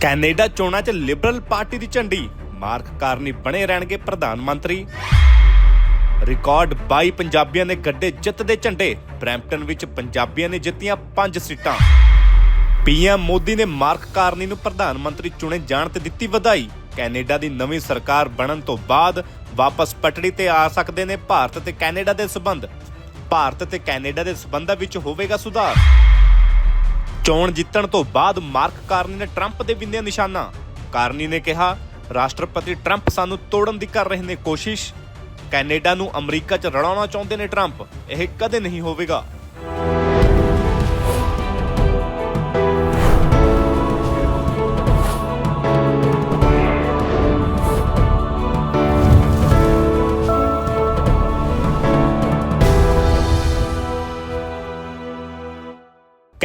Canada ਚੋਣਾਂ 'ਚ Liberal party ਦੀ ਝੰਡੀ। ਮਾਰਕ ਕਾਰਨੀ ਬਣੇ ਰਹਿਣਗੇ ਪ੍ਰਧਾਨ ਮੰਤਰੀ। ਰਿਕਾਰਡ 22 ਪੰਜਾਬੀਆਂ ਨੇ ਗੱਡੇ ਜਿੱਤ ਦੇ ਝੰਡੇ, ਬਰੈਂਪਟਨ ਵਿੱਚ ਪੰਜਾਬੀਆਂ ਨੇ ਜਿੱਤੀਆਂ 5 ਸੀਟਾਂ। ਪੀਐਮ ਮੋਦੀ ਨੇ ਮਾਰਕ ਕਾਰਨੀ ਨੂੰ ਪ੍ਰਧਾਨ ਮੰਤਰੀ ਚੁਣੇ ਜਾਣ ਤੇ ਦਿੱਤੀ ਵਧਾਈ। ਕੈਨੇਡਾ ਦੀ ਨਵੀਂ ਸਰਕਾਰ ਬਣਨ ਤੋਂ ਬਾਅਦ ਵਾਪਸ ਪਟੜੀ ਤੇ ਆ ਸਕਦੇ ਨੇ ਭਾਰਤ ਤੇ ਕੈਨੇਡਾ ਦੇ ਸਬੰਧ। ਭਾਰਤ ਤੇ ਕੈਨੇਡਾ ਦੇ ਸਬੰਧਾਂ ਵਿੱਚ ਹੋਵੇਗਾ ਸੁਧਾਰ। ਚੋਣ ਜਿੱਤਣ ਤੋਂ ਬਾਅਦ ਮਾਰਕ ਕਾਰਨੀ ਨੇ ਟਰੰਪ ਦੇ ਵਿੰਨਿਆ ਨਿਸ਼ਾਨਾ। ਕਾਰਨੀ ਨੇ ਕਿਹਾ, ਰਾਸ਼ਟਰਪਤੀ ਟਰੰਪ ਸਾਨੂੰ ਤੋੜਨ ਦੀ ਕਰ ਰਹੇ ਨੇ ਕੋਸ਼ਿਸ਼। ਕੈਨੇਡਾ ਨੂੰ ਅਮਰੀਕਾ 'ਚ ਰਲਾਉਣਾ ਚਾਹੁੰਦੇ ਨੇ ਟਰੰਪ। ਇਹ ਕਦੇ ਨਹੀਂ ਹੋਵੇਗਾ।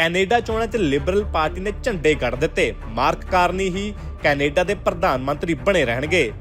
ਕੈਨੇਡਾ ਚੋਣਾਂ 'ਚ ਲਿਬਰਲ ਪਾਰਟੀ ਨੇ ਝੰਡੇ ਗੱਡ ਦਿੱਤੇ। ਮਾਰਕ ਕਾਰਨੀ ਹੀ ਕੈਨੇਡਾ ਦੇ ਪ੍ਰਧਾਨ ਮੰਤਰੀ ਬਣੇ ਰਹਿਣਗੇ।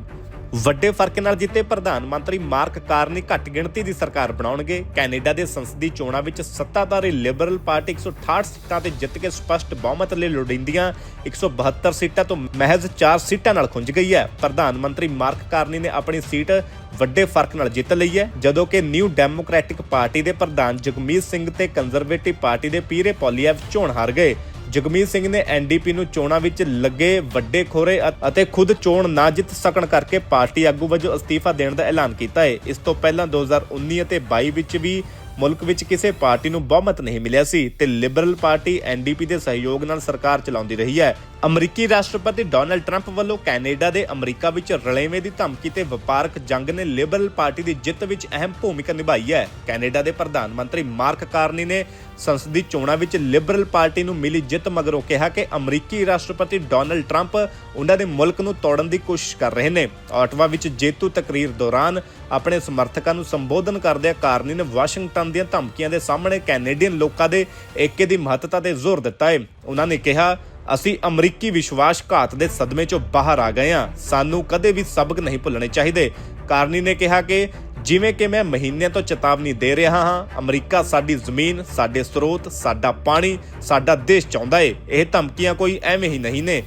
ਵੱਡੇ ਫ਼ਰਕ ਨਾਲ ਜਿੱਤੇ ਪ੍ਰਧਾਨ ਮੰਤਰੀ ਮਾਰਕ ਕਾਰਨੀ ਘੱਟ ਗਿਣਤੀ ਦੀ ਸਰਕਾਰ ਬਣਾਉਣਗੇ। ਕੈਨੇਡਾ ਦੇ ਸੰਸਦੀ ਚੋਣਾਂ ਵਿੱਚ ਸੱਤਾਧਾਰੀ ਲਿਬਰਲ ਪਾਰਟੀ 168 ਸੀਟਾਂ ਤੇ ਜਿੱਤ ਕੇ ਸਪਸ਼ਟ ਬਹੁਮਤ ਲਈ ਲੋੜੀਂਦੀਆਂ। 172 ਸੀਟਾਂ ਤੋਂ ਮਹਿਜ਼ 4 ਸੀਟਾਂ ਨਾਲ ਖੁੰਝ ਗਈ ਹੈ। ਪ੍ਰਧਾਨ ਮੰਤਰੀ ਮਾਰਕ ਕਾਰਨੀ ਨੇ ਆਪਣੀ ਸੀਟ ਵੱਡੇ ਫ਼ਰਕ ਨਾਲ ਜਿੱਤ ਲਈ ਹੈ, ਜਦੋਂ ਕਿ ਨਿਊ ਡੈਮੋਕ੍ਰੈਟਿਕ ਪਾਰਟੀ ਦੇ ਪ੍ਰਧਾਨ ਜਗਮੀਤ ਸਿੰਘ ਤੇ ਕੰਜ਼ਰਵੇਟਿਵ ਪਾਰਟੀ ਦੇ ਪੀਰੇ ਪੋਲੀਐਵ ਚੋਣ ਹਾਰ ਗਏ। ਜਗਮੀਤ ਸਿੰਘ ਨੇ ਐਨਡੀਪੀ ਨੂੰ ਚੋਣਾਂ ਵਿੱਚ ਲੱਗੇ ਵੱਡੇ ਖੋਰੇ ਅਤੇ ਖੁਦ ਚੋਣ ਨਾ ਜਿੱਤ ਸਕਣ ਕਰਕੇ ਪਾਰਟੀ ਆਗੂ ਵਜੋਂ ਅਸਤੀਫਾ ਦੇਣ ਦਾ ਐਲਾਨ ਕੀਤਾ ਹੈ ਇਸ ਤੋਂ ਪਹਿਲਾਂ 2019 ਅਤੇ 22 ਵਿੱਚ ਵੀ ਮੁਲਕ ਵਿੱਚ ਕਿਸੇ ਪਾਰਟੀ ਨੂੰ ਬਹੁਮਤ ਨਹੀਂ ਮਿਲਿਆ ਸੀ ਤੇ ਲਿਬਰਲ ਪਾਰਟੀ ਐਨਡੀਪੀ ਦੇ ਸਹਿਯੋਗ ਨਾਲ ਸਰਕਾਰ ਚਲਾਉਂਦੀ ਰਹੀ ਹੈ। ਅਮਰੀਕੀ ਰਾਸ਼ਟਰਪਤੀ ਡੋਨਲਡ ਟਰੰਪ ਵੱਲੋਂ ਕੈਨੇਡਾ ਦੇ ਅਮਰੀਕਾ ਵਿੱਚ ਰਲੇਵੇਂ ਦੀ ਧਮਕੀ ਤੇ ਵਪਾਰਕ ਜੰਗ ਨੇ ਲਿਬਰਲ ਪਾਰਟੀ ਦੀ ਜਿੱਤ ਵਿੱਚ ਅਹਿਮ ਭੂਮਿਕਾ ਨਿਭਾਈ ਹੈ। ਕੈਨੇਡਾ ਦੇ ਪ੍ਰਧਾਨ ਮੰਤਰੀ ਮਾਰਕ ਕਾਰਨੀ ਨੇ ਸੰਸਦੀ ਚੋਣਾਂ ਵਿੱਚ ਲਿਬਰਲ ਪਾਰਟੀ ਨੂੰ ਮਿਲੀ ਜਿੱਤ ਮਗਰੋਂ ਕਿਹਾ ਕਿ ਅਮਰੀਕੀ ਰਾਸ਼ਟਰਪਤੀ ਡੋਨਲਡ ਟਰੰਪ ਉਹਨਾਂ ਦੇ ਮੁਲਕ ਨੂੰ ਤੋੜਨ ਦੀ ਕੋਸ਼ਿਸ਼ ਕਰ ਰਹੇ ਨੇ। ਆਟਵਾ ਵਿੱਚ ਜੇਤੂ ਤਕਰੀਰ ਦੌਰਾਨ ਆਪਣੇ ਸਮਰਥਕਾਂ ਨੂੰ ਸੰਬੋਧਨ ਕਰਦਿਆਂ ਕਾਰਨੀ ਨੇ ਵਾਸ਼ਿੰਗਟਨ ਦੀਆਂ ਧਮਕੀਆਂ ਦੇ ਸਾਹਮਣੇ ਕੈਨੇਡੀਅਨ ਲੋਕਾਂ ਦੇ ਏਕੇ ਦੀ ਮਹੱਤਤਾ ਤੇ ਜ਼ੋਰ ਦਿੱਤਾ ਹੈ ਉਹਨਾਂ ਨੇ ਕਿਹਾ, ਅਸੀਂ ਅਮਰੀਕੀ ਵਿਸ਼ਵਾਸਘਾਤ ਦੇ ਸਦਮੇ ਚੋਂ ਬਾਹਰ ਆ ਗਏ ਹਾਂ। ਸਾਨੂੰ ਕਦੇ ਵੀ ਸਬਕ ਨਹੀਂ ਭੁੱਲਣੇ ਚਾਹੀਦੇ। ਕਾਰਨੀ ਨੇ ਕਿਹਾ ਕਿ ਜਿਵੇਂ ਕਿ ਮੈਂ ਮਹੀਨਿਆਂ ਤੋਂ ਚੇਤਾਵਨੀ ਦੇ ਰਿਹਾ ਹਾਂ, ਅਮਰੀਕਾ ਸਾਡੀ ਜ਼ਮੀਨ, ਸਾਡੇ ਸਰੋਤ, ਸਾਡਾ ਪਾਣੀ, ਸਾਡਾ ਦੇਸ਼ ਚਾਹੁੰਦਾ ਏ। ਇਹ ਧਮਕੀਆਂ ਕੋਈ ਐਵੇਂ ਹੀ ਨਹੀਂ ਨੇ।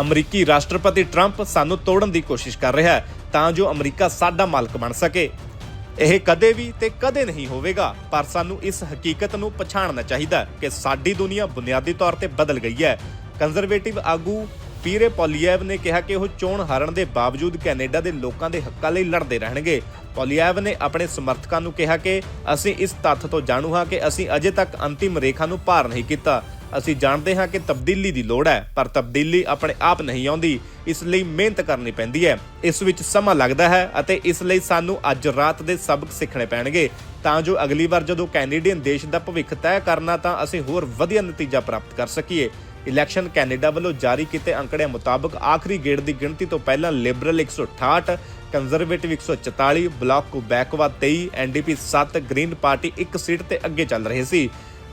ਅਮਰੀਕੀ ਰਾਸ਼ਟਰਪਤੀ ਟਰੰਪ ਸਾਨੂੰ ਤੋੜਨ ਦੀ ਕੋਸ਼ਿਸ਼ ਕਰ ਰਿਹਾ ਹੈ ਤਾਂ ਜੋ ਅਮਰੀਕਾ ਸਾਡਾ ਮਾਲਕ ਬਣ ਸਕੇ। ਇਹ ਕਦੇ ਵੀ ਤੇ ਕਦੇ ਨਹੀਂ ਹੋਵੇਗਾ, ਪਰ ਸਾਨੂੰ ਇਸ ਹਕੀਕਤ ਨੂੰ ਪਛਾਣਨਾ ਚਾਹੀਦਾ ਕਿ ਸਾਡੀ ਦੁਨੀਆ ਬੁਨਿਆਦੀ ਤੌਰ ਤੇ ਬਦਲ ਗਈ ਹੈ। ਕੰਜ਼ਰਵੇਟਿਵ ਆਗੂ ਪੀਰੇ ਪੋਲੀਐਵ ਨੇ ਕਿਹਾ ਕਿ ਉਹ ਚੋਣ ਹਾਰਨ ਦੇ ਬਾਵਜੂਦ ਕੈਨੇਡਾ ਦੇ ਲੋਕਾਂ ਦੇ ਹੱਕਾਂ ਲਈ ਲੜਦੇ ਰਹਿਣਗੇ। ਪੋਲੀਐਵ ਨੇ ਆਪਣੇ ਸਮਰਥਕਾਂ ਨੂੰ ਕਿਹਾ ਕਿ ਅਸੀਂ ਇਸ ਤੱਥ ਤੋਂ ਜਾਣੂ ਹਾਂ ਕਿ ਅਸੀਂ ਅਜੇ ਤੱਕ ਅੰਤਿਮ ਰੇਖਾ ਨੂੰ ਪਾਰ ਨਹੀਂ ਕੀਤਾ। ਅਸੀਂ ਜਾਣਦੇ ਹਾਂ ਕਿ ਤਬਦੀਲੀ ਦੀ ਲੋੜ ਹੈ, ਪਰ ਤਬਦੀਲੀ ਆਪਣੇ ਆਪ ਨਹੀਂ ਆਉਂਦੀ। ਇਸ ਲਈ ਮਿਹਨਤ ਕਰਨੀ ਪੈਂਦੀ ਹੈ। ਇਸ ਵਿੱਚ ਸਮਾਂ ਲੱਗਦਾ ਹੈ ਅਤੇ ਇਸ ਲਈ ਸਾਨੂੰ ਅੱਜ ਰਾਤ ਦੇ ਸਬਕ ਸਿੱਖਣੇ ਪੈਣਗੇ। ਤਾਂ ਜੋ ਅਗਲੀ ਵਾਰ ਜਦੋਂ ਕੈਨੇਡੀਅਨ ਦੇਸ਼ ਦਾ ਭਵਿੱਖ ਤੈਅ ਕਰਨਾ ਤਾਂ ਅਸੀਂ ਹੋਰ ਵਧੀਆ ਨਤੀਜਾ ਪ੍ਰਾਪਤ ਕਰ ਸਕੀਏ। ਇਲੈਕਸ਼ਨ ਕੈਨੇਡਾ ਵੱਲੋਂ ਜਾਰੀ ਕੀਤੇ ਅੰਕੜਿਆਂ ਮੁਤਾਬਕ ਆਖਰੀ ਗੇੜ ਦੀ ਗਿਣਤੀ ਤੋਂ ਪਹਿਲਾਂ Liberal 168 Conservative 144 Bloc Quebecois 23 NDP 7 Green Party ਇੱਕ ਸੀਟ ਤੇ ਅੱਗੇ ਚੱਲ ਰਹੇ ਸੀ।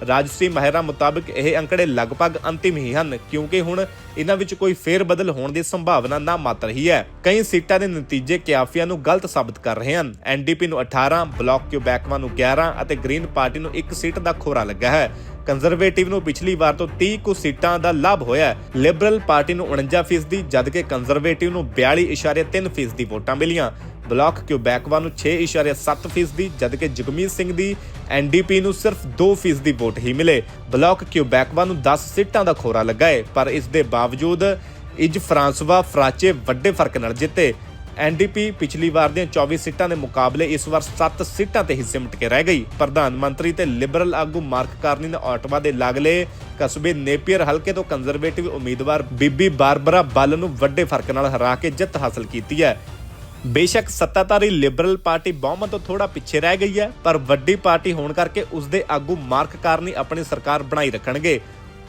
ਰਾਜਸੀ ਮਾਹਿਰਾਂ ਮੁਤਾਬਕ ਇਹ ਅੰਕੜੇ ਲਗਭਗ ਅੰਤਿਮ ਹੀ ਹਨ, ਕਿਉਂਕਿ ਹੁਣ ਇਹਨਾਂ ਵਿੱਚ ਕੋਈ ਫੇਰ ਬਦਲ ਹੋਣ ਦੀ ਸੰਭਾਵਨਾ ਨਾ ਮਾਤਰ ਹੀ ਹੈ। ਕਈ ਸੀਟਾਂ ਦੇ ਨਤੀਜੇ ਕਿਆਫੀਆਂ ਨੂੰ ਗਲਤ ਸਾਬਤ ਕਰ ਰਹੇ ਹਨ। ਐਨਡੀਪੀ ਨੂੰ 18 ਬਲਾਕ ਕਿਊਬੈਕਵਾ ਨੂੰ 11 ਅਤੇ ਗ੍ਰੀਨ ਪਾਰਟੀ ਨੂੰ ਇੱਕ ਸੀਟ ਦਾ ਖੋਰਾ ਲੱਗਾ ਹੈ। ਕੰਜ਼ਰਵੇਟਿਵ ਨੂੰ ਪਿਛਲੀ ਵਾਰ ਤੋਂ 30 ਕੁ ਸੀਟਾਂ ਦਾ ਲਾਭ ਹੋਇਆ ਹੈ। ਲਿਬਰਲ ਪਾਰਟੀ ਨੂੰ 49% ਜਦਕਿ ਕੰਜ਼ਰਵੇਟਿਵ ਨੂੰ 42.3% ਵੋਟਾਂ ਮਿਲੀਆਂ। ਬਲਾਕ ਕਿਊਬੈਕਵਾ ਨੂੰ 6.7% ਜਦਕਿ ਜਗਮੀਤ ਸਿੰਘ ਦੀ ਐਨਡੀਪੀ ਨੂੰ ਸਿਰਫ 2% ਵੋਟ ਹੀ ਮਿਲੇ। ਬਲਾਕ ਕਿਊਬੈਕਵਾ ਨੂੰ 10 ਸੀਟਾਂ ਦਾ ਖੋਰਾ ਲੱਗਾ ਹੈ, ਪਰ ਇਸ ਦੇ ਬਾਵਜੂਦ, ਇਜ ਫਰਾਂਸਵਾ ਫਰਾਚੇ ਵੱਡੇ ਫ਼ਰਕ ਨਾਲ ਜਿੱਤੇ। ਐਨਡੀਪੀ ਪਿਛਲੀ ਵਾਰ ਦੀਆਂ 24 ਸੀਟਾਂ ਦੇ ਮੁਕਾਬਲੇ ਇਸ ਵਾਰ 7 ਸੀਟਾਂ ਤੇ ਹੀ ਸਿਮਟ ਕੇ ਰਹਿ ਗਈ। ਪ੍ਰਧਾਨ ਮੰਤਰੀ ਤੇ ਲਿਬਰਲ ਆਗੂ ਮਾਰਕ ਕਾਰਨੀ ਨੇ ਆਟਵਾ ਦੇ ਲਾਗਲੇ ਕਸਬੇ ਨੇਪੀਅਰ ਹਲਕੇ ਤੋਂ ਕੰਜ਼ਰਵੇਟਿਵ ਉਮੀਦਵਾਰ ਬੀਬੀ ਬਾਰਬਰਾ ਬੱਲ ਨੂੰ ਵੱਡੇ ਫ਼ਰਕ ਨਾਲ ਹਰਾ ਕੇ ਜਿੱਤ ਹਾਸਲ ਕੀਤੀ ਹੈ। ਬੇਸ਼ੱਕ ਸੱਤਾਧਾਰੀ ਲਿਬਰਲ ਪਾਰਟੀ ਬਹੁਮਤ ਤੋਂ ਥੋੜਾ ਪਿੱਛੇ ਰਹਿ ਗਈ ਹੈ, ਪਰ ਵੱਡੀ ਪਾਰਟੀ ਹੋਣ ਕਰਕੇ ਉਸ ਦੇ ਆਗੂ ਮਾਰਕ ਕਾਰਨੀ ਆਪਣੀ ਸਰਕਾਰ ਬਣਾਈ ਰੱਖਣਗੇ।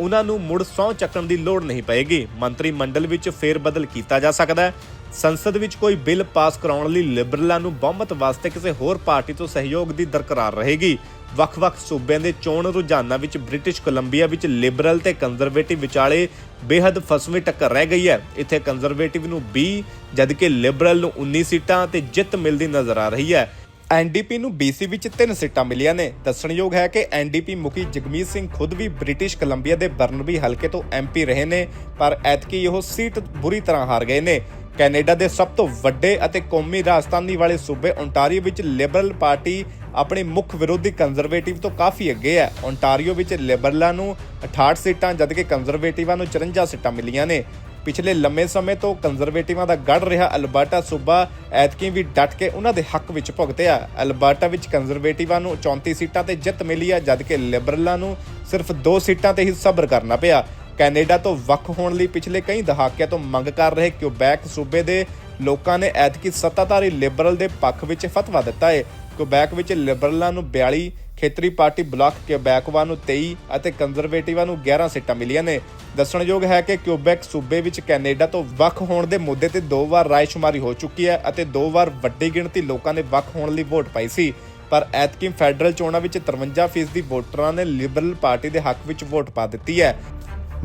ਉਹਨਾਂ ਨੂੰ ਮੁੜ ਸਹੁੰ ਚੱਕਣ ਦੀ ਲੋੜ ਨਹੀਂ ਪਏਗੀ। ਮੰਤਰੀ ਮੰਡਲ ਵਿੱਚ ਫੇਰ ਬਦਲ ਕੀਤਾ ਜਾ ਸਕਦਾ ਹੈ। ਸੰਸਦ ਵਿੱਚ ਕੋਈ ਬਿੱਲ ਪਾਸ ਕਰਾਉਣ ਲਈ ਲਿਬਰਲਾਂ ਨੂੰ ਬਹੁਮਤ ਵਾਸਤੇ ਕਿਸੇ ਹੋਰ ਪਾਰਟੀ ਤੋਂ ਸਹਿਯੋਗ ਦੀ ਦਰਕਰਾਰ ਰਹੇਗੀ। ਵੱਖ-ਵੱਖ ਸੂਬਿਆਂ ਦੇ ਚੋਣ ਰੁਝਾਨਾਂ ਵਿੱਚ ਬ੍ਰਿਟਿਸ਼ ਕੋਲੰਬੀਆ ਵਿੱਚ ਲਿਬਰਲ ਤੇ ਕੰਜ਼ਰਵੇਟਿਵ ਵਿਚਾਲੇ ਬੇहद ਫਸਵੀਂ ਟੱਕਰ ਰਹਿ ਗਈ ਹੈ। ਇੱਥੇ ਕੰਜ਼ਰਵੇਟਿਵ ਨੂੰ 20 ਜਦਕਿ ਲਿਬਰਲ ਨੂੰ 19 ਸੀਟਾਂ ਤੇ ਜਿੱਤ ਮਿਲਦੀ ਨਜ਼ਰ ਆ ਰਹੀ ਹੈ। ਐਨਡੀਪੀ ਨੂੰ ਬੀਸੀ ਵਿੱਚ ਤਿੰਨ ਸੀਟਾਂ ਮਿਲੀਆਂ ਨੇ। ਦੱਸਣਯੋਗ ਹੈ ਕਿ ਐਨਡੀਪੀ ਮੁਖੀ ਜਗਮੀਤ ਸਿੰਘ ਖੁਦ ਵੀ ਬ੍ਰਿਟਿਸ਼ ਕੋਲੰਬੀਆ ਦੇ ਬਰਨਬੀ ਹਲਕੇ ਤੋਂ ਐਮਪੀ ਰਹੇ ਨੇ, ਪਰ ਐਤਕੀ ਉਹ ਸੀਟ ਬੁਰੀ ਤਰ੍ਹਾਂ ਹਾਰ ਗਏ ਨੇ। ਕੈਨੇਡਾ ਦੇ ਸਭ ਤੋਂ ਵੱਡੇ ਅਤੇ ਕੌਮੀ ਰਾਜਧਾਨੀ ਵਾਲੇ ਸੂਬੇ ਓਨਟਾਰੀਓ ਵਿੱਚ ਲਿਬਰਲ ਪਾਰਟੀ ਆਪਣੇ ਮੁੱਖ ਵਿਰੋਧੀ ਕੰਜ਼ਰਵੇਟਿਵ ਤੋਂ ਕਾਫੀ ਅੱਗੇ ਹੈ। ਓਨਟਾਰੀਓ ਵਿੱਚ ਲਿਬਰਲਾਂ ਨੂੰ 68 ਸੀਟਾਂ ਜਦਕਿ ਕੰਜ਼ਰਵੇਟਿਵਾਂ ਨੂੰ 54 ਸੀਟਾਂ ਮਿਲੀਆਂ ਨੇ। ਪਿਛਲੇ ਲੰਮੇ ਸਮੇਂ ਤੋਂ ਕੰਜ਼ਰਵੇਟਿਵਾਂ ਦਾ ਗੜ ਰਿਹਾ ਅਲਬਰਟਾ ਸੂਬਾ ਐਤਕੀ ਵੀ ਡਟ ਕੇ ਉਹਨਾਂ ਦੇ ਹੱਕ ਵਿੱਚ ਭੁਗਤਿਆ ਅਲਬਰਟਾ ਵਿੱਚ ਕੰਜ਼ਰਵੇਟਿਵਾਂ ਨੂੰ 34 ਸੀਟਾਂ ਤੇ ਜਿੱਤ ਮਿਲੀ ਹੈ ਜਦਕਿ ਲਿਬਰਲਾਂ ਨੂੰ ਸਿਰਫ 2 ਸੀਟਾਂ ਤੇ ਹੀ ਸਬਰ ਕਰਨਾ ਪਿਆ। ਕੈਨੇਡਾ ਤੋਂ ਵੱਖ ਹੋਣ ਲਈ ਪਿਛਲੇ ਕਈ ਦਹਾਕਿਆਂ ਤੋਂ ਮੰਗ ਕਰ ਰਹੇ ਕਿਊਬੈਕ ਸੂਬੇ ਦੇ ਲੋਕਾਂ ਨੇ ਐਤਕੀ ਸੱਤਾਧਾਰੀ ਲਿਬਰਲ ਦੇ ਪੱਖ ਵਿੱਚ ਫਤਵਾ ਦਿੱਤਾ ਹੈ ਕਿਊਬੈਕ ਵਿੱਚ ਲਿਬਰਲਾਂ ਨੂੰ 42 ਖੇਤਰੀ ਪਾਰਟੀ ਬਲਾਕ ਕਿਊਬੈਕਵਾ ਨੂੰ 23 ਅਤੇ ਕੰਜ਼ਰਵੇਟਿਵਾਂ ਨੂੰ 11 ਸੀਟਾਂ ਮਿਲੀਆਂ ਨੇ। ਦੱਸਣਯੋਗ ਹੈ ਕਿ ਕਿਊਬੈਕ ਸੂਬੇ ਵਿੱਚ ਕੈਨੇਡਾ ਤੋਂ ਵੱਖ ਹੋਣ ਦੇ ਮੁੱਦੇ ਤੇ ਦੋ ਵਾਰ ਰਾਇਸ਼ੁਮਾਰੀ ਹੋ ਚੁੱਕੀ ਹੈ ਅਤੇ ਦੋ ਵਾਰ ਵੱਡੀ ਗਿਣਤੀ ਲੋਕਾਂ ਨੇ ਵੱਖ ਹੋਣ ਲਈ ਵੋਟ ਪਾਈ ਸੀ। ਪਰ ਐਤਕੀ ਫੈਡਰਲ ਚੋਣਾਂ ਵਿੱਚ 53% ਦੀ ਵੋਟਰਾਂ ਨੇ ਲਿਬਰਲ ਪਾਰਟੀ ਦੇ ਹੱਕ ਵਿੱਚ ਵੋਟ ਪਾ ਦਿੱਤੀ ਹੈ।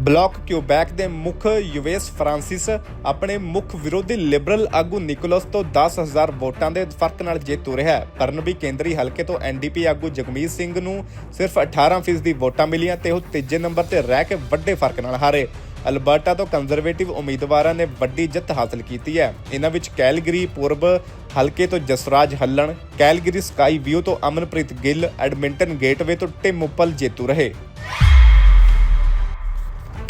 ਬਲਾਕ ਕਿਊਬੈਕ ਦੇ ਮੁੱਖ ਯੂਵੇਸ ਫਰਾਂਸਿਸ ਆਪਣੇ ਮੁੱਖ ਵਿਰੋਧੀ ਲਿਬਰਲ ਆਗੂ ਨਿਕੋਲਸ ਤੋਂ 10000 ਵੋਟਾਂ ਦੇ ਫ਼ਰਕ ਨਾਲ ਜੇਤੂ ਰਿਹਾ ਹੈ। ਬਰਨਬੀ ਕੇਂਦਰੀ ਹਲਕੇ ਤੋਂ ਐਨਡੀਪੀ ਆਗੂ ਜਗਮੀਤ ਸਿੰਘ ਨੂੰ ਸਿਰਫ 18% ਦੀ ਵੋਟਾਂ ਮਿਲੀਆਂ ਤੇ ਉਹ ਤੀਜੇ ਨੰਬਰ ਤੇ ਰਹਿ ਕੇ ਵੱਡੇ ਫ਼ਰਕ ਨਾਲ ਹਾਰੇ। ਅਲਬਰਟਾ ਤੋਂ ਕੰਜ਼ਰਵੇਟਿਵ ਉਮੀਦਵਾਰਾਂ ਨੇ ਵੱਡੀ ਜਿੱਤ ਹਾਸਲ ਕੀਤੀ ਹੈ। ਇਹਨਾਂ ਵਿੱਚ ਕੈਲਗਰੀ, ਪੂਰਬ ਹਲਕੇ ਤੋਂ Jasraj Hallan, Calgary sky view ਤੋਂ ਅਮਨਪ੍ਰੀਤ ਗਿੱਲ, ਐਡਮਿੰਟਨ ਗੇਟਵੇ ਤੋਂ ਟਿਮ ਉਪਲ ਜੇਤੂ ਰਹੇ।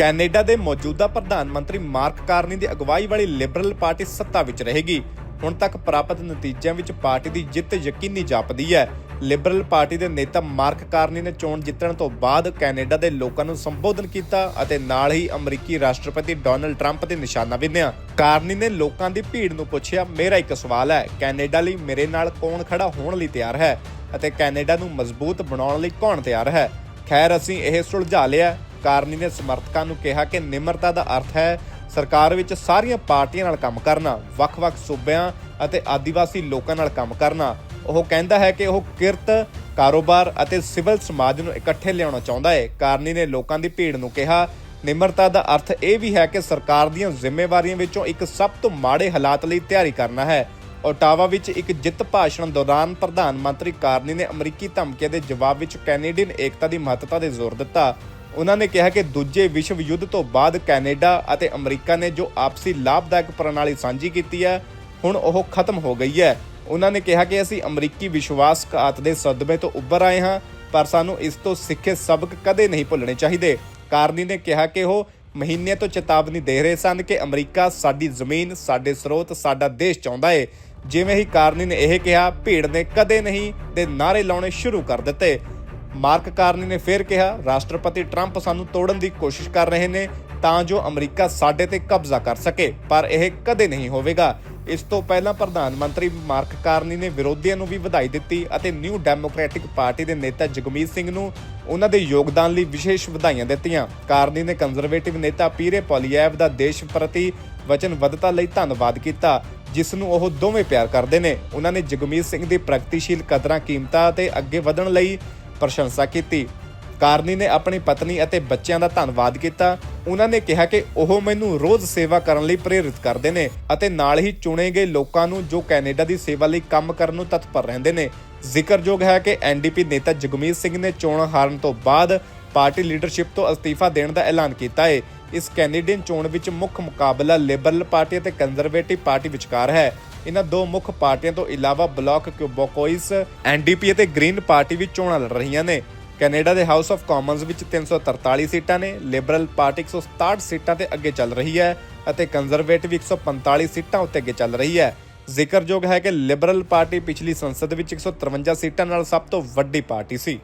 ਕੈਨੇਡਾ ਦੇ ਮੌਜੂਦਾ ਪ੍ਰਧਾਨ ਮੰਤਰੀ ਮਾਰਕ ਕਾਰਨੀ ਦੀ ਅਗਵਾਈ ਵਾਲੀ ਲਿਬਰਲ ਪਾਰਟੀ ਸੱਤਾ ਵਿੱਚ ਰਹੇਗੀ। ਹੁਣ ਤੱਕ ਪ੍ਰਾਪਤ ਨਤੀਜਿਆਂ ਵਿੱਚ ਪਾਰਟੀ ਦੀ ਜਿੱਤ ਯਕੀਨੀ ਜਾਪਦੀ ਹੈ। ਲਿਬਰਲ ਪਾਰਟੀ ਦੇ ਨੇਤਾ ਮਾਰਕ ਕਾਰਨੀ ਨੇ ਚੋਣ ਜਿੱਤਣ ਤੋਂ ਬਾਅਦ ਕੈਨੇਡਾ ਦੇ ਲੋਕਾਂ ਨੂੰ ਸੰਬੋਧਨ ਕੀਤਾ ਅਤੇ ਨਾਲ ਹੀ ਅਮਰੀਕੀ ਰਾਸ਼ਟਰਪਤੀ ਡੋਨਲਡ ਟਰੰਪ ਤੇ ਨਿਸ਼ਾਨਾ ਵਿੰਨਿਆ। ਕਾਰਨੀ ਨੇ ਲੋਕਾਂ ਦੀ ਭੀੜ ਨੂੰ ਪੁੱਛਿਆ, ਮੇਰਾ ਇੱਕ ਸਵਾਲ ਹੈ, ਕੈਨੇਡਾ ਲਈ ਮੇਰੇ ਨਾਲ ਕੌਣ ਖੜਾ ਹੋਣ ਲਈ ਤਿਆਰ ਹੈ? ਅਤੇ ਕੈਨੇਡਾ ਨੂੰ ਮਜ਼ਬੂਤ ਬਣਾਉਣ ਲਈ ਕੌਣ ਤਿਆਰ ਹੈ? ਖੈਰ, ਅਸੀਂ ਇਹ ਸੁਲਝਾ ਲਿਆ। ਕਾਰਨੀ ਨੇ ਸਮਰਥਕਾਂ ਨੂੰ ਕਿਹਾ ਕਿ ਨਿਮਰਤਾ ਦਾ ਅਰਥ ਹੈ ਸਰਕਾਰ ਵਿੱਚ ਸਾਰੀਆਂ ਪਾਰਟੀਆਂ ਨਾਲ ਕੰਮ ਕਰਨਾ, ਵੱਖ-ਵੱਖ ਸੂਬਿਆਂ ਅਤੇ ਆਦੀਵਾਸੀ ਲੋਕਾਂ ਨਾਲ ਕੰਮ ਕਰਨਾ। ਉਹ ਕਹਿੰਦਾ ਹੈ ਕਿ ਉਹ ਕਿਰਤ, ਕਾਰੋਬਾਰ ਅਤੇ ਸਿਵਲ ਸਮਾਜ ਨੂੰ ਇਕੱਠੇ ਲਿਆਉਣਾ ਚਾਹੁੰਦਾ ਹੈ। ਕਾਰਨੀ ਨੇ ਲੋਕਾਂ ਦੀ ਭੀੜ ਨੂੰ ਕਿਹਾ, ਨਿਮਰਤਾ ਦਾ ਅਰਥ ਇਹ ਵੀ ਹੈ ਕਿ ਸਰਕਾਰ ਦੀਆਂ ਜ਼ਿੰਮੇਵਾਰੀਆਂ ਵਿੱਚੋਂ ਇੱਕ ਸਭ ਤੋਂ ਮਾੜੇ ਹਾਲਾਤ ਲਈ ਤਿਆਰੀ ਕਰਨਾ ਹੈ। ਓਟਾਵਾ ਵਿੱਚ ਇੱਕ ਜਿੱਤ ਭਾਸ਼ਣ ਦੌਰਾਨ ਪ੍ਰਧਾਨ ਮੰਤਰੀ ਕਾਰਨੀ ਨੇ ਅਮਰੀਕੀ ਧਮਕੀਆਂ ਦੇ ਜਵਾਬ ਵਿੱਚ ਕੈਨੇਡੀਅਨ ਏਕਤਾ ਦੀ ਮਹੱਤਤਾ ਤੇ ਜ਼ੋਰ ਦਿੱਤਾ। ਉਹਨਾਂ ਨੇ ਕਿਹਾ ਕਿ ਦੂਜੇ ਵਿਸ਼ਵ ਯੁੱਧ ਤੋਂ ਬਾਅਦ ਕੈਨੇਡਾ ਅਤੇ ਅਮਰੀਕਾ ਨੇ ਜੋ ਆਪਸੀ ਲਾਭਦਾਇਕ ਪ੍ਰਣਾਲੀ ਸਾਂਝੀ ਕੀਤੀ ਹੈ, ਹੁਣ ਉਹ ਖਤਮ ਹੋ ਗਈ ਹੈ। ਉਹਨਾਂ ਨੇ ਕਿਹਾ ਕਿ ਅਸੀਂ ਅਮਰੀਕੀ ਵਿਸ਼ਵਾਸਘਾਤ ਦੇ ਸਦਮੇ ਤੋਂ ਉੱਭਰ ਆਏ ਹਾਂ, ਪਰ ਸਾਨੂੰ ਇਸ ਤੋਂ ਸਿੱਖੇ ਸਬਕ ਕਦੇ ਨਹੀਂ ਭੁੱਲਣੇ ਚਾਹੀਦੇ। ਕਾਰਨੀ ਨੇ ਕਿਹਾ ਕਿ ਉਹ ਮਹੀਨੇ ਤੋਂ ਚੇਤਾਵਨੀ ਦੇ ਰਹੇ ਸਨ ਕਿ ਅਮਰੀਕਾ ਸਾਡੀ ਜ਼ਮੀਨ, ਸਾਡੇ ਸਰੋਤ, ਸਾਡਾ ਦੇਸ਼ ਚਾਹੁੰਦਾ ਏ। ਜਿਵੇਂ ਹੀ ਕਾਰਨੀ ਨੇ ਇਹ ਕਿਹਾ, ਭੀੜ ਨੇ ਕਦੇ ਨਹੀਂ ਦੇ ਨਾਰੇ ਲਾਉਣੇ ਸ਼ੁਰੂ ਕਰ ਦਿੱਤੇ। ਮਾਰਕ ਕਾਰਨੀ ਨੇ ਫਿਰ ਕਿਹਾ, ਰਾਸ਼ਟਰਪਤੀ ਟਰੰਪ ਸਾਨੂੰ ਤੋੜਨ ਦੀ ਕੋਸ਼ਿਸ਼ ਕਰ ਰਹੇ ਨੇ ਤਾਂ ਜੋ ਅਮਰੀਕਾ ਸਾਡੇ ਤੇ ਕਬਜ਼ਾ ਕਰ ਸਕੇ, ਪਰ ਇਹ ਕਦੇ ਨਹੀਂ ਹੋਵੇਗਾ। ਇਸ ਤੋਂ ਪਹਿਲਾਂ ਪ੍ਰਧਾਨ ਮੰਤਰੀ ਮਾਰਕ ਕਾਰਨੀ ਨੇ ਵਿਰੋਧੀਆਂ ਨੂੰ ਵੀ ਵਧਾਈ ਦਿੱਤੀ ਅਤੇ ਨਿਊ ਡੈਮੋਕ੍ਰੈਟਿਕ ਪਾਰਟੀ ਦੇ ਨੇਤਾ ਜਗਮੀਤ ਸਿੰਘ ਨੂੰ ਉਹਨਾਂ ਦੇ ਯੋਗਦਾਨ ਲਈ ਵਿਸ਼ੇਸ਼ ਵਧਾਈਆਂ ਦਿੱਤੀਆਂ। ਕਾਰਨੀ ਨੇ ਕੰਜ਼ਰਵੇਟਿਵ ਨੇਤਾ ਪੀਰੇ ਪੋਲੀਐਵ ਦਾ ਦੇਸ਼ ਪ੍ਰਤੀ ਵਚਨਬੱਧਤਾ ਲਈ ਧੰਨਵਾਦ ਕੀਤਾ, ਜਿਸ ਨੂੰ ਉਹ ਦੋਵੇਂ ਪਿਆਰ ਕਰਦੇ ਨੇ। ਉਹਨਾਂ ਨੇ ਜਗਮੀਤ ਸਿੰਘ ਦੀ ਪ੍ਰਗਤੀਸ਼ੀਲ ਕਦਰਾਂ ਕੀਮਤਾਂ ਅਤੇ ਅੱਗੇ ਵਧਣ ਲਈ ਪ੍ਰਸ਼ੰਸਾ ਕੀਤੀ। ਕਾਰਨੀ ਨੇ ਆਪਣੀ ਪਤਨੀ ਅਤੇ ਬੱਚਿਆਂ ਦਾ ਧੰਨਵਾਦ ਕੀਤਾ। ਉਹਨਾਂ ਨੇ ਕਿਹਾ ਕਿ ਉਹ ਮੈਨੂੰ ਰੋਜ਼ ਸੇਵਾ ਕਰਨ ਲਈ ਪ੍ਰੇਰਿਤ ਕਰਦੇ ਨੇ ਅਤੇ ਨਾਲ ਹੀ ਚੁਣੇ ਗਏ ਲੋਕਾਂ ਨੂੰ ਜੋ ਕੈਨੇਡਾ ਦੀ ਸੇਵਾ ਲਈ ਕੰਮ ਕਰਨ ਨੂੰ ਤਤਪਰ ਰਹਿੰਦੇ ਨੇ। ਜ਼ਿਕਰਯੋਗ ਹੈ ਕਿ ਐਨਡੀਪੀ ਨੇਤਾ ਜਗਮੀਤ ਸਿੰਘ ਨੇ ਚੋਣ ਹਾਰਨ ਤੋਂ ਬਾਅਦ ਪਾਰਟੀ ਲੀਡਰਸ਼ਿਪ ਤੋਂ ਅਸਤੀਫਾ ਦੇਣ ਦਾ ਐਲਾਨ ਕੀਤਾ ਹੈ ਇਸ ਕੈਨੇਡੀਅਨ ਚੋਣ ਵਿੱਚ ਮੁੱਖ ਮੁਕਾਬਲਾ ਲਿਬਰਲ ਪਾਰਟੀ ਅਤੇ ਕੰਜ਼ਰਵੇਟਿਵ ਪਾਰਟੀ ਵਿਚਕਾਰ ਹੈ। ਇਹਨਾਂ ਦੋ ਮੁੱਖ ਪਾਰਟੀਆਂ ਤੋਂ ਇਲਾਵਾ ਬਲਾਕ ਕਿਊਬੋਕੋਇਸ, ਐਨਡੀਪੀ ਅਤੇ ਗ੍ਰੀਨ ਪਾਰਟੀ ਵੀ ਚੋਣਾਂ ਲੜ ਰਹੀਆਂ ਨੇ ਕੈਨੇਡਾ ਦੇ ਹਾਊਸ ਆਫ ਕਾਮਨਸ ਵਿੱਚ 343 ਸੀਟਾਂ ਨੇ, ਲਿਬਰਲ ਪਾਰਟੀ 167 ਸੀਟਾਂ ਤੇ ਅੱਗੇ ਚੱਲ ਰਹੀ ਹੈ ਅਤੇ ਕੰਜ਼ਰਵੇਟਿਵ 145 ਸੀਟਾਂ ਉੱਤੇ ਅੱਗੇ ਚੱਲ ਰਹੀ ਹੈ ਜ਼ਿਕਰਯੋਗ ਹੈ ਕਿ ਲਿਬਰਲ ਪਾਰਟੀ ਪਿਛਲੀ ਸੰਸਦ ਵਿੱਚ 153 ਸੀਟਾਂ ਨਾਲ ਸਭ ਤੋਂ ਵੱਡੀ ਪਾਰਟੀ ਸੀ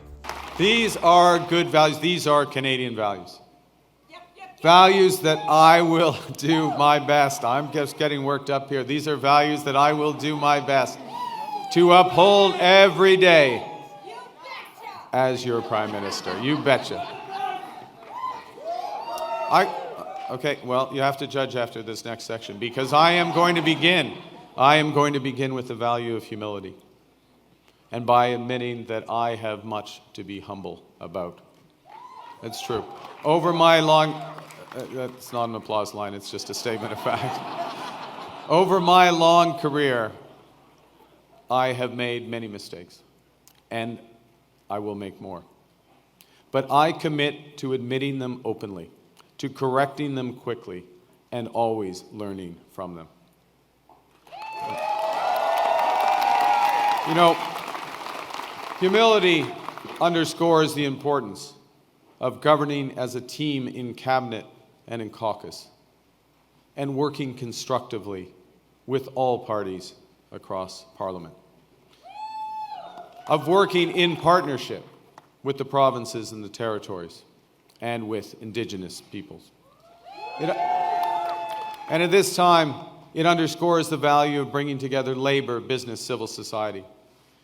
These are good values. These are Canadian values. Values that I will do my best. I'm just getting worked up here. These are values that I will do my best to uphold every day as your Prime Minister. You betcha. I, okay, well, you have to judge after this next section because I am going to begin. I am going to begin with the value of humility and by admitting that I have much to be humble about. It's true. Over my long, uh, that's not an applause line, it's just a statement of fact. Over my long career I have made many mistakes, and I will make more. But I commit to admitting them openly, to correcting them quickly, and always learning from them. You know, humility underscores the importance of governing as a team in cabinet and in caucus, and working constructively with all parties across Parliament, of working in partnership with the provinces and the territories, and with Indigenous peoples. It, and at this time, it underscores the value of bringing together labor, business, civil society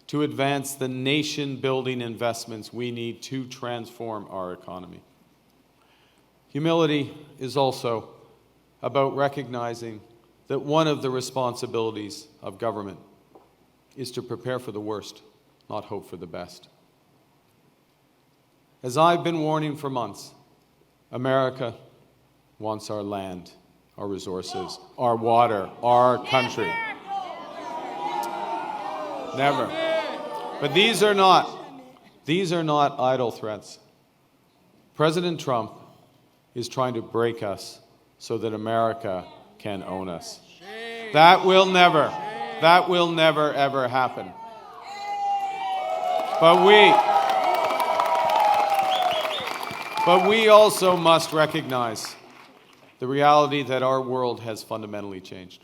to advance the nation building investments we need to transform our economy. Humility is also about recognizing that one of the responsibilities of government is to prepare for the worst, not hope for the best. As I've been warning for months, America wants our land, our resources, our water, our country. Never. But these are not these are not idle threats. President Trump is trying to break us so that America can own us. That will never that will never ever happen. But we but we also must recognize the reality that our world has fundamentally changed.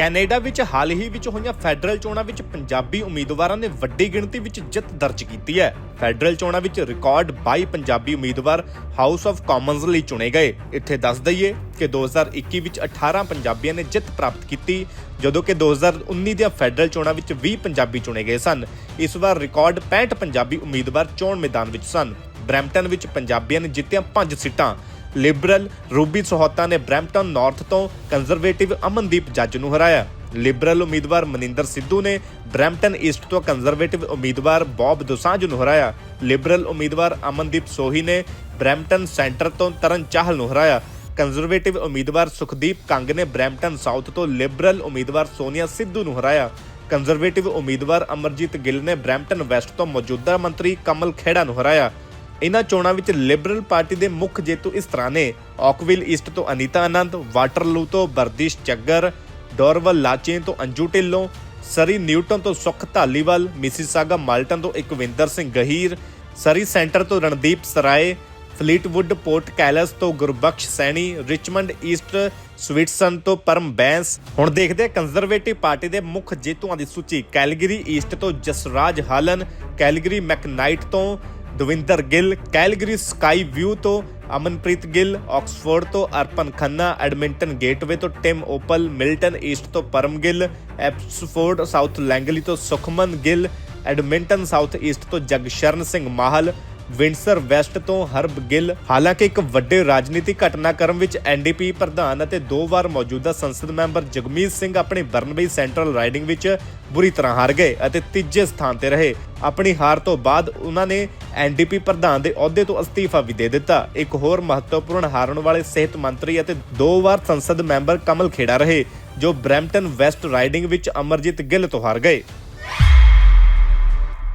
Canada ਵਿੱਚ ਹਾਲ ਹੀ ਵਿੱਚ ਹੋਈਆਂ federal ਚੋਣਾਂ ਵਿੱਚ ਪੰਜਾਬੀ ਉਮੀਦਵਾਰਾਂ ਨੇ ਵੱਡੀ ਗਿਣਤੀ ਵਿੱਚ ਜਿੱਤ ਦਰਜ ਕੀਤੀ ਹੈ। ਫੈਡਰਲ ਚੋਣਾਂ ਵਿੱਚ ਰਿਕਾਰਡ 22 ਪੰਜਾਬੀ ਉਮੀਦਵਾਰ ਹਾਊਸ ਆਫ ਕਾਮਨਸ ਲਈ ਚੁਣੇ ਗਏ। ਇੱਥੇ ਦੱਸ ਦਈਏ ਕਿ 2021 ਵਿੱਚ 18 ਪੰਜਾਬੀਆਂ ਨੇ ਜਿੱਤ ਪ੍ਰਾਪਤ ਕੀਤੀ, ਜਦੋਂ ਕਿ 2019 ਦੀਆਂ ਫੈਡਰਲ ਚੋਣਾਂ ਵਿੱਚ 20 ਪੰਜਾਬੀ ਚੁਣੇ ਗਏ ਸਨ। ਇਸ ਵਾਰ ਰਿਕਾਰਡ 65 ਪੰਜਾਬੀ ਉਮੀਦਵਾਰ ਚੋਣ ਮੈਦਾਨ ਵਿੱਚ ਸਨ। ਬਰੈਂਪਟਨ ਵਿੱਚ ਪੰਜਾਬੀਆਂ ਨੇ ਜਿੱਤੀਆਂ 5 ਸੀਟਾਂ। ਲਿਬਰਲ ਰੂਬੀ ਸਹੋਤਾ ਨੇ ਬ੍ਰੈਂਪਟਨ ਨਾਰਥ ਤੋਂ ਕੰਜ਼ਰਵੇਟਿਵ ਅਮਨਦੀਪ ਜੱਜ ਨੂੰ ਹਰਾਇਆ। ਲਿਬਰਲ ਉਮੀਦਵਾਰ ਮਨਿੰਦਰ ਸਿੱਧੂ ਨੇ ਬ੍ਰੈਂਪਟਨ ਈਸਟ ਤੋਂ ਕੰਜ਼ਰਵੇਟਿਵ ਉਮੀਦਵਾਰ ਬੌਬ ਦੋਸਾਂਝ ਨੂੰ ਹਰਾਇਆ। ਲਿਬਰਲ ਉਮੀਦਵਾਰ ਅਮਨਦੀਪ ਸੋਹੀ ਨੇ ਬ੍ਰੈਂਪਟਨ ਸੈਂਟਰ ਤੋਂ ਤਰਨ ਚਾਹਲ ਨੂੰ ਹਰਾਇਆ। ਕੰਜ਼ਰਵੇਟਿਵ ਉਮੀਦਵਾਰ ਸੁਖਦੀਪ ਕੰਗ ਨੇ ਬ੍ਰੈਂਪਟਨ ਸਾਊਥ ਤੋਂ ਲਿਬਰਲ ਉਮੀਦਵਾਰ ਸੋਨੀਆ ਸਿੱਧੂ ਨੂੰ ਹਰਾਇਆ। ਕੰਜ਼ਰਵੇਟਿਵ ਉਮੀਦਵਾਰ ਅਮਰਜੀਤ ਗਿੱਲ ਨੇ ਬ੍ਰੈਂਪਟਨ ਵੈਸਟ ਤੋਂ ਮੌਜੂਦਾ ਮੰਤਰੀ ਕਮਲ ਖੇੜਾ ਨੂੰ ਹਰਾਇਆ। ਇਨ੍ਹਾਂ ਚੋਣਾਂ ਵਿੱਚ ਲਿਬਰਲ ਪਾਰਟੀ ਦੇ ਮੁੱਖ ਜੇਤੂ ਇਸ ਤਰ੍ਹਾਂ ਨੇ। ਔਕਵਿਲ ਈਸਟ ਤੋਂ ਅਨੀਤਾ ਆਨੰਦ ਵਾਟਰਲੂ ਤੋਂ ਬਰਦੀਸ਼ ਚੱਗਰ ਡੋਰਵਲ ਲਾਚੇਨ ਤੋਂ ਅੰਜੂ ਢਿੱਲੋਂ ਸਰੀ ਨਿਊਟਨ ਤੋਂ ਸੁਖ ਧਾਲੀਵਾਲ ਮਿਸੀਸਾਗਾ ਮਾਲਟਨ ਤੋਂ ਇਕਵਿੰਦਰ ਸਿੰਘ ਗਹੀਰ ਸਰੀ ਸੈਂਟਰ ਤੋਂ Randeep Sarai Fleetwood Port Kells ਤੋਂ Gurbakhsh Saini Richmond East Steveston ਤੋਂ ਪਰਮ ਬੈਂਸ ਹੁਣ ਦੇਖਦੇ ਹਾਂ ਕੰਜ਼ਰਵੇਟਿਵ ਪਾਰਟੀ ਦੇ ਮੁੱਖ ਜੇਤੂਆਂ ਦੀ ਸੂਚੀ। ਕੈਲਗਰੀ ਈਸਟ ਤੋਂ ਜਸਰਾਜ ਹਾਲਨ ਕੈਲਗਰੀ ਮੈਕਨਾਈਟ ਤੋਂ Davinder Gill, Calgary sky view ਤੋਂ ਅਮਨਪ੍ਰੀਤ ਗਿੱਲ, ਆਕਸਫੋਰਡ ਤੋਂ ਅਰਪਨ ਖੰਨਾ, ਐਡਮਿੰਟਨ ਗੇਟਵੇ ਤੋਂ ਟਿਮ ਓਪਲ, ਮਿਲਟਨ ਈਸਟ ਤੋਂ Param Gill, Abbotsford South Langley ਤੋਂ Sukhman Gill, Edmonton South East ਤੋਂ ਜਗਸ਼ਰਨ ਸਿੰਘ ਮਾਹਲ ਵਿੰਡਸਰ ਵੈਸਟ ਤੋਂ ਹਰਬ ਗਿੱਲ। ਹਾਲਾਂਕਿ ਇੱਕ ਵੱਡੇ ਰਾਜਨੀਤਿਕ ਘਟਨਾਕ੍ਰਮ ਵਿੱਚ ਐਨਡੀਪੀ ਪ੍ਰਧਾਨ ਅਤੇ ਦੋ ਵਾਰ ਮੌਜੂਦਾ ਸੰਸਦ ਮੈਂਬਰ ਜਗਮੀਤ ਸਿੰਘ ਆਪਣੀ ਬਰਨਬਈ ਸੈਂਟਰਲ ਰਾਈਡਿੰਗ ਵਿੱਚ ਬੁਰੀ ਤਰ੍ਹਾਂ ਹਾਰ ਗਏ ਅਤੇ ਤੀਜੇ ਸਥਾਨ ਤੇ ਰਹੇ। ਆਪਣੀ ਹਾਰ ਤੋਂ ਬਾਅਦ ਉਹਨਾਂ ਨੇ ਐਨਡੀਪੀ ਪ੍ਰਧਾਨ ਦੇ ਅਹੁਦੇ ਤੋਂ ਅਸਤੀਫਾ ਵੀ ਦੇ ਦਿੱਤਾ। ਇੱਕ ਹੋਰ ਮਹੱਤਵਪੂਰਨ ਹਾਰਨ ਵਾਲੇ ਸਿਹਤ ਮੰਤਰੀ ਅਤੇ ਦੋ ਵਾਰ ਸੰਸਦ ਮੈਂਬਰ ਕਮਲ ਖੇੜਾ ਰਹੇ, ਜੋ ਬ੍ਰੈਂਪਟਨ ਵੈਸਟ ਰਾਈਡਿੰਗ ਵਿੱਚ ਅਮਰਜੀਤ ਗਿੱਲ ਤੋਂ ਹਾਰ ਗਏ।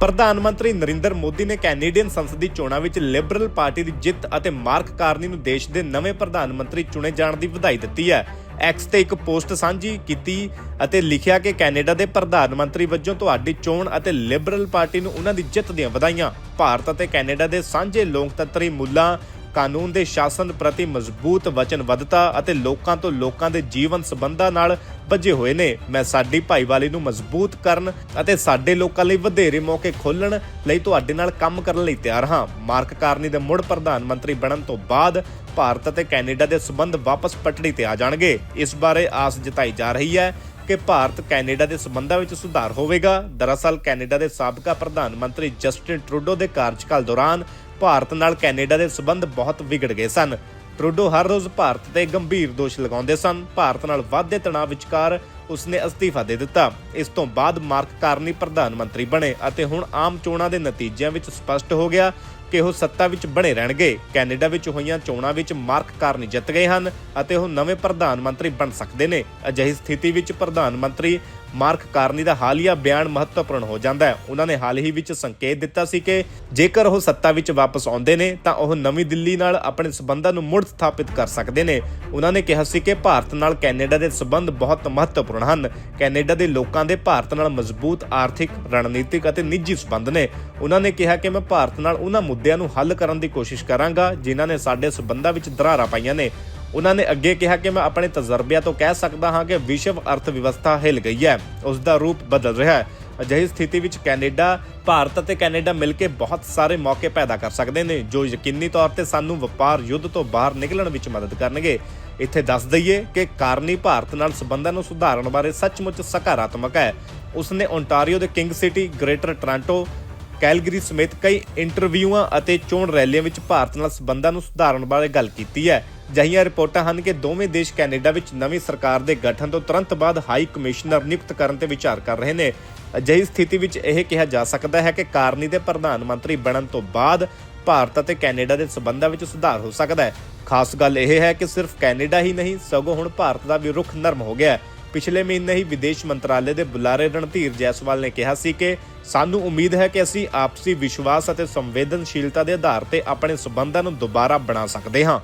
ਪ੍ਰਧਾਨ ਮੰਤਰੀ ਨਰਿੰਦਰ ਮੋਦੀ ਨੇ ਕੈਨੇਡੀਅਨ ਸੰਸਦੀ ਚੋਣਾਂ ਵਿੱਚ ਲਿਬਰਲ ਪਾਰਟੀ ਦੀ ਜਿੱਤ ਅਤੇ ਮਾਰਕ ਕਾਰਨੀ ਨੂੰ ਦੇਸ਼ ਦੇ ਨਵੇਂ ਪ੍ਰਧਾਨ ਮੰਤਰੀ ਚੁਣੇ ਜਾਣ ਦੀ ਵਧਾਈ ਦਿੱਤੀ ਹੈ। ਐਕਸ ਤੇ ਇੱਕ ਪੋਸਟ ਸਾਂਝੀ ਕੀਤੀ ਅਤੇ ਲਿਖਿਆ ਕਿ ਕੈਨੇਡਾ ਦੇ ਪ੍ਰਧਾਨ ਮੰਤਰੀ ਵਜੋਂ ਤੁਹਾਡੀ ਚੋਣ ਅਤੇ ਲਿਬਰਲ ਪਾਰਟੀ ਨੂੰ ਉਹਨਾਂ ਦੀ ਜਿੱਤ ਦੀਆਂ ਵਧਾਈਆਂ। ਭਾਰਤ ਅਤੇ ਕੈਨੇਡਾ ਦੇ ਸਾਂਝੇ ਲੋਕਤੰਤਰੀ ਮੁੱਲਾਂ ਕਾਨੂੰਨ ਦੇ ਸ਼ਾਸਨ ਪ੍ਰਤੀ ਮਜ਼ਬੂਤ ਵਚਨਬੱਧਤਾ ਅਤੇ ਲੋਕਾਂ ਤੋਂ ਲੋਕਾਂ ਦੇ ਜੀਵਨ ਸਬੰਧਾਂ ਨਾਲ ਬੱਝੇ ਹੋਏ ਨੇ। ਮੈਂ ਸਾਡੀ ਭਾਈਵਾਲੀ ਨੂੰ ਮਜ਼ਬੂਤ ਕਰਨ ਅਤੇ ਸਾਡੇ ਲੋਕਾਂ ਲਈ ਵਧੇਰੇ ਮੌਕੇ ਖੋਲਣ ਲਈ ਤੁਹਾਡੇ ਨਾਲ ਕੰਮ ਕਰਨ ਲਈ ਤਿਆਰ ਹਾਂ। ਮਾਰਕ ਕਾਰਨੀ ਦੇ ਮੁੜ ਪ੍ਰਧਾਨ ਮੰਤਰੀ ਬਣਨ ਤੋਂ ਬਾਅਦ ਭਾਰਤ ਅਤੇ ਕੈਨੇਡਾ ਦੇ ਸਬੰਧ ਵਾਪਸ ਪਟੜੀ ਤੇ ਆ ਜਾਣਗੇ। ਇਸ ਬਾਰੇ ਆਸ ਜਤਾਈ ਜਾ ਰਹੀ ਹੈ ਕਿ ਭਾਰਤ ਕੈਨੇਡਾ ਦੇ ਸਬੰਧਾਂ ਵਿੱਚ ਸੁਧਾਰ ਹੋਵੇਗਾ। ਦਰਅਸਲ ਕੈਨੇਡਾ ਦੇ ਸਾਬਕਾ ਪ੍ਰਧਾਨ ਮੰਤਰੀ ਜਸਟਿਨ ਟਰੂਡੋ ਦੇ ਕਾਰਜਕਾਲ ਦੌਰਾਨ ਭਾਰਤ ਨਾਲ ਕੈਨੇਡਾ ਦੇ ਸਬੰਧ ਬਹੁਤ ਵਿਗੜ ਗਏ ਸਨ। ਟਰੂਡੋ ਹਰ ਰੋਜ਼ ਭਾਰਤ ਤੇ ਗੰਭੀਰ ਦੋਸ਼ ਲਗਾਉਂਦੇ ਸਨ। ਭਾਰਤ ਨਾਲ ਵਾਧੇ ਤਣਾਅ ਵਿਚਕਾਰ ਉਸਨੇ ਅਸਤੀਫਾ ਦੇ ਦਿੱਤਾ। ਇਸ ਤੋਂ ਬਾਅਦ ਮਾਰਕ ਕਾਰਨੀ ਪ੍ਰਧਾਨ ਮੰਤਰੀ ਬਣੇ ਅਤੇ ਹੁਣ ਆਮ ਚੋਣਾਂ ਦੇ ਨਤੀਜਿਆਂ ਵਿੱਚ ਸਪਸ਼ਟ ਹੋ ਗਿਆ ਕਿ ਉਹ ਸੱਤਾ ਵਿੱਚ ਬਣੇ ਰਹਿਣਗੇ। ਕੈਨੇਡਾ ਵਿੱਚ ਹੋਈਆਂ ਚੋਣਾਂ ਵਿੱਚ ਮਾਰਕ ਕਾਰਨੀ ਜਿੱਤ ਗਏ ਹਨ ਅਤੇ ਉਹ ਨਵੇਂ ਪ੍ਰਧਾਨ ਮੰਤਰੀ ਬਣ ਸਕਦੇ ਨੇ। ਅਜਿਹੀ ਸਥਿਤੀ ਵਿੱਚ ਪ੍ਰਧਾਨ ਮੰਤਰੀ ਮਾਰਕ ਕਾਰਨੀ ਦਾ ਹਾਲੀਆ ਬਿਆਨ ਮਹੱਤਵਪੂਰਨ ਹੋ ਜਾਂਦਾ ਹੈ। ਉਹਨਾਂ ਨੇ ਹਾਲ ਹੀ ਵਿੱਚ ਸੰਕੇਤ ਦਿੱਤਾ ਸੀ ਕਿ ਜੇਕਰ ਉਹ ਸੱਤਾ ਵਿੱਚ ਵਾਪਸ ਆਉਂਦੇ ਨੇ, ਤਾਂ ਉਹ ਨਵੀਂ ਦਿੱਲੀ ਨਾਲ ਆਪਣੇ ਸਬੰਧਾਂ ਨੂੰ ਮੁੜ ਸਥਾਪਿਤ ਕਰ ਸਕਦੇ ਨੇ। ਉਹਨਾਂ ਨੇ ਕਿਹਾ ਸੀ ਕਿ ਭਾਰਤ ਨਾਲ ਕੈਨੇਡਾ ਦੇ ਸਬੰਧ ਬਹੁਤ ਮਹੱਤਵਪੂਰਨ ਹਨ। ਕੈਨੇਡਾ ਦੇ ਲੋਕਾਂ ਦੇ ਭਾਰਤ ਨਾਲ ਮਜ਼ਬੂਤ ਆਰਥਿਕ, ਰਣਨੀਤਿਕ ਅਤੇ ਨਿੱਜੀ ਸਬੰਧ ਨੇ। ਉਹਨਾਂ ਨੇ ਕਿਹਾ ਕਿ ਮੈਂ ਭਾਰਤ ਨਾਲ ਉਹਨਾਂ ਮੁੱਦਿਆਂ ਨੂੰ ਹੱਲ ਕਰਨ ਦੀ ਕੋਸ਼ਿਸ਼ ਕਰਾਂਗਾ, ਜਿਨ੍ਹਾਂ ਨੇ ਸਾਡੇ ਸਬੰਧਾਂ ਵਿੱਚ ਦਰਾਰਾਂ ਪਾਈਆਂ ਨੇ। ਉਹਨਾਂ ਨੇ ਅੱਗੇ ਕਿਹਾ ਕਿ ਮੈਂ ਆਪਣੇ ਤਜਰਬਿਆਂ ਤੋਂ ਕਹਿ ਸਕਦਾ ਹਾਂ ਕਿ ਵਿਸ਼ਵ ਅਰਥ ਵਿਵਸਥਾ ਹਿਲ ਗਈ ਹੈ। ਉਸ ਦਾ ਰੂਪ ਬਦਲ ਰਿਹਾ ਹੈ। ਅਜਿਹੀ ਸਥਿਤੀ ਵਿੱਚ ਕੈਨੇਡਾ, ਭਾਰਤ ਅਤੇ ਕੈਨੇਡਾ ਮਿਲ ਕੇ ਬਹੁਤ ਸਾਰੇ ਮੌਕੇ ਪੈਦਾ ਕਰ ਸਕਦੇ ਨੇ, ਜੋ ਯਕੀਨੀ ਤੌਰ ਤੇ ਸਾਨੂੰ ਵਪਾਰ ਯੁੱਧ ਤੋਂ ਬਾਹਰ ਨਿਕਲਣ ਵਿੱਚ ਮਦਦ ਕਰਨਗੇ। ਇੱਥੇ ਦੱਸ ਦਈਏ ਕਿ ਕਾਰਨੀ ਭਾਰਤ ਨਾਲ ਸਬੰਧਾਂ ਨੂੰ ਸੁਧਾਰਨ ਬਾਰੇ ਸੱਚਮੁੱਚ ਸਕਾਰਾਤਮਕ ਹੈ। ਉਸਨੇ ਓਨਟਾਰੀਓ ਦੇ King City, Greater Toronto Calgary ਸਮੇਤ ਕਈ ਇੰਟਰਵਿਊਆਂ ਅਤੇ ਚੋਣ ਰੈਲੀਆਂ ਵਿੱਚ ਭਾਰਤ ਨਾਲ ਸਬੰਧਾਂ ਨੂੰ ਸੁਧਾਰਨ ਬਾਰੇ ਗੱਲ ਕੀਤੀ ਹੈ। ਜਹੀਆਂ ਰਿਪੋਰਟਾਂ ਹਨ ਕਿ ਦੋਵੇਂ ਦੇਸ਼ ਕੈਨੇਡਾ ਵਿੱਚ ਨਵੀਂ ਸਰਕਾਰ ਦੇ ਗਠਨ ਤੋਂ ਤੁਰੰਤ ਬਾਅਦ ਹਾਈ ਕਮਿਸ਼ਨਰ ਨਿਯੁਕਤ ਕਰਨ ਤੇ ਵਿਚਾਰ ਕਰ ਰਹੇ ਨੇ। ਅਜਿਹੀ ਸਥਿਤੀ ਵਿੱਚ ਇਹ ਕਿਹਾ ਜਾ ਸਕਦਾ ਹੈ ਕਿ ਕਾਰਨੀ ਦੇ ਪ੍ਰਧਾਨ ਮੰਤਰੀ ਬਣਨ ਤੋਂ ਬਾਅਦ ਭਾਰਤ ਅਤੇ ਕੈਨੇਡਾ ਦੇ ਸਬੰਧਾਂ ਵਿੱਚ ਸੁਧਾਰ ਹੋ ਸਕਦਾ ਹੈ। ਖਾਸ ਗੱਲ ਇਹ ਹੈ ਕਿ ਸਿਰਫ ਕੈਨੇਡਾ ਹੀ ਨਹੀਂ, ਸਗੋਂ ਹੁਣ ਭਾਰਤ ਦਾ ਵੀ ਰੁਖ ਨਰਮ ਹੋ ਗਿਆ ਹੈ। ਪਿਛਲੇ ਮਹੀਨੇ ਹੀ ਵਿਦੇਸ਼ ਮੰਤਰਾਲੇ ਦੇ ਬੁਲਾਰੇ ਰਣਧੀਰ ਜੈਸਵਾਲ ਨੇ ਕਿਹਾ ਸੀ ਕਿ ਸਾਨੂੰ ਉਮੀਦ ਹੈ ਕਿ ਅਸੀਂ ਆਪਸੀ ਵਿਸ਼ਵਾਸ ਅਤੇ ਸੰਵੇਦਨਸ਼ੀਲਤਾ ਦੇ ਆਧਾਰ ਤੇ ਆਪਣੇ ਸਬੰਧਾਂ ਨੂੰ ਦੁਬਾਰਾ ਬਣਾ ਸਕਦੇ ਹਾਂ।